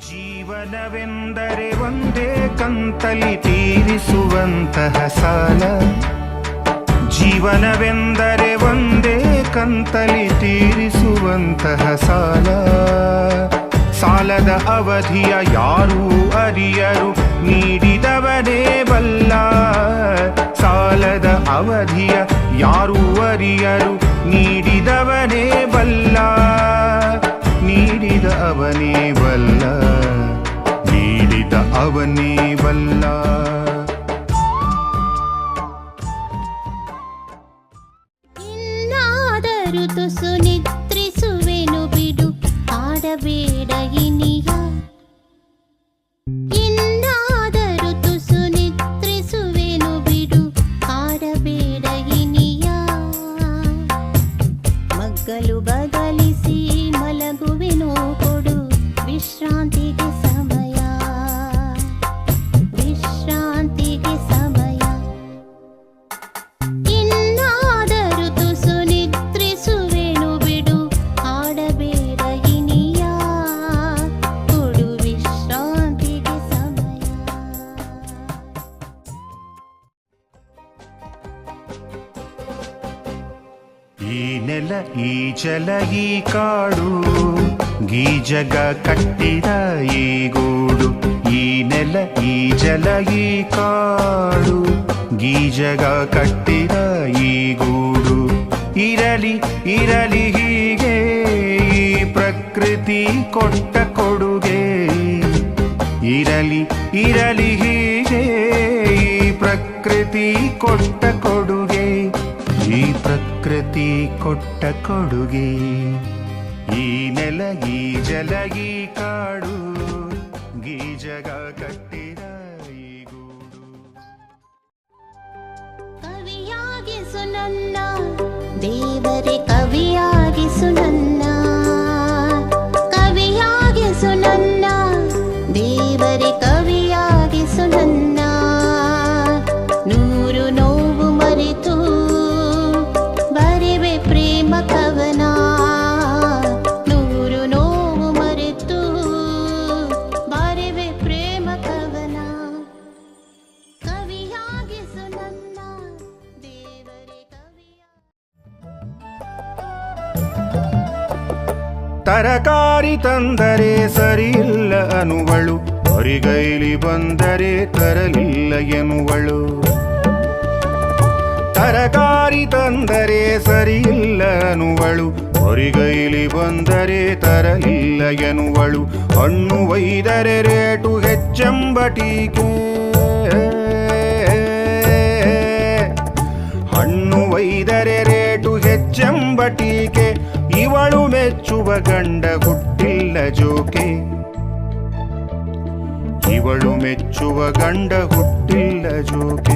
ಜೀವನವೆಂದರೆ ಒಂದೇ ಕಂತಲಿ ತೀರಿಸುವಂತಹ ಸಾಲ. ಜೀವನವೆಂದರೆ ಒಂದೇ ಕಂತಲಿ ತೀರಿಸುವಂತಹ ಸಾಲ. ಸಾಲದ ಅವಧಿಯ ಯಾರೂ ಅರಿಯರು, ನೀಡಿದವನೇ ಬಲ್ಲ. ಸಾಲದ ಅವಧಿಯ ಯಾರೂ ಅರಿಯರು, ನೀಡಿದವನೇ ಬಲ್ಲ. ನೀಡಿದ ಅವನೇ ಬಲ್ಲ ನೀಡಿದ ಅವನೇ ಬಲ್ಲ ಇನ್ನಾದರೂ ತುಸು ನಿದ್ರಿಸುವೆನು ಬಿಡು ಆಡಬೇಡ ಇನಿಯ. ಇನ್ನಾದರೂ ತುಸು ನಿದ್ರಿಸುವೆನು ಬಿಡು ಆಡಬೇಡ ಮಗ್ಗಲು ಬದಲಿಸಿ ಮಲಗುವೆನು ಕೊಡು, ವಿಶ್ರಾಂತಿಗೆ ಈ ನೆಲ, ಈ ಜಲ, ಈ ಕಾಡು. ಗೀಜಗ ಕಟ್ಟಿದ ಈ ಗೂಡು. ಈ ನೆಲ, ಈ ಜಲ, ಈ ಕಾಡು. ಗೀಜಗ ಕಟ್ಟಿದ ಈ ಗೂಡು. ಇರಲಿ ಇರಲಿ ಹೀಗೆ, ಈ ಪ್ರಕೃತಿ ಕೊಟ್ಟ ಕೊಡುಗೆ. ಇರಲಿ ಇರಲಿ ಹೀಗೆ, ಈ ಪ್ರಕೃತಿ ಕೊಟ್ಟ ಕೊಡುಗೆ. ಈ ಪ್ರಕೃತಿ ಕೊಟ್ಟ ಕೊಡುಗೆ. ಈ ನೆಲ ಈ ಕಾಡು ಗೀಜಗ ಕಟ್ಟಿದ ಈ ಗೂಡು. ಕವಿಯಾಗಿಸು ದೇವರೇ ತರಕಾರಿ ತಂದರೆ ಸರಿಯಿಲ್ಲ ಅನುವಳು. ಹೊರಿಗೈಲಿ ಬಂದರೆ ತರಲಿಲ್ಲ ಎನ್ನುವಳು. ತರಕಾರಿ ತಂದರೆ ಸರಿಯಿಲ್ಲ ಅನುವಳು. ಹೊರಿಗೈಲಿ ಬಂದರೆ ತರಲಿಲ್ಲ ಎನ್ನುವಳು. ಹಣ್ಣು ಒಯ್ದರೆ ರೇಟು ಹೆಚ್ಚೆಂಬ ಟೀಕೆ ಹಣ್ಣು ಒಯ್ದರೆ ರೇಟು ಹೆಚ್ಚೆಂಬ ಟೀಕೆ ಮೆಚ್ಚುವ ಗಂಡ ಹುಟ್ಟಿಲ್ಲ ಜೋಕೆ. ಇವಳು ಮೆಚ್ಚುವ ಗಂಡ ಹುಟ್ಟಿಲ್ಲ ಜೋಕೆ.